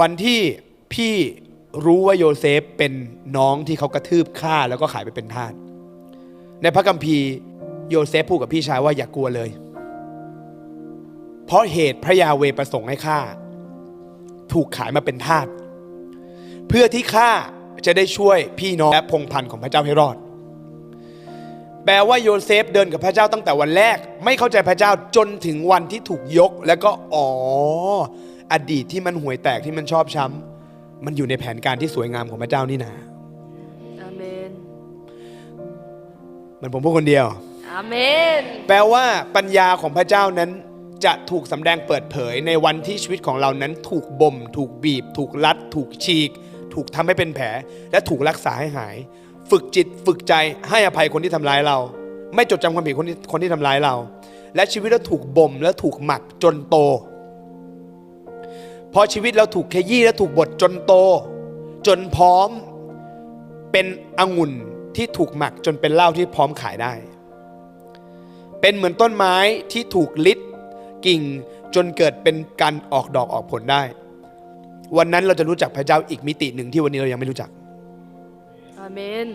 วันที่พี่รู้ว่าโยเซฟเป็นน้องที่เขากระทืบฆ่าแล้วก็ขายไปเป็นทาส ในพระคัมภีร์โยเซฟพูดกับพี่ชายว่าอย่ากลัวเลย เพราะเหตุพระยาเวประสงค์ให้ข้าถูกขายมาเป็นทาส เพื่อที่ข้าจะได้ช่วยพี่น้องและพงพันธ์ของพระเจ้าให้รอด แปลว่าโยเซฟเดินกับพระเจ้าตั้งแต่วันแรก ไม่เข้าใจพระเจ้าจนถึงวันที่ถูกยก แล้วก็อ๋อ อดีตที่มันห่วยแตกที่มันชอบช้ำมันอยู่ในแผนการที่สวยงามของพระเจ้านี่นาอาเมนมันผมพูดคนเดียวอาเมนแปลว่าปัญญาของพระเจ้านั้นจะถูกสำแดงเปิดเผยในวันที่ชีวิตของเรานั้นถูกบ่ม ถูกบีบ ถูกลัด ถูกฉีก ถูกทำให้เป็นแผล และถูกรักษาให้หาย ฝึกจิตฝึกใจให้อภัยคนที่ทำร้ายเรา ไม่จดจำความผิดคนที่คนที่ทำร้ายเรา และชีวิตเราถูกบ่มและถูกหมักจนโต พอชีวิตเราถูกขยี้และถูกบดจนโต จนพร้อมเป็นองุ่นที่ถูกหมักจนเป็นเหล้าที่พร้อมขายได้ เป็นเหมือนต้นไม้ที่ถูกลิดกิ่งจนเกิดเป็นการออกดอกออกผลได้ วันนั้นเราจะรู้จักพระเจ้าอีกมิติหนึ่งที่วันนี้เรายังไม่รู้จักอาเมน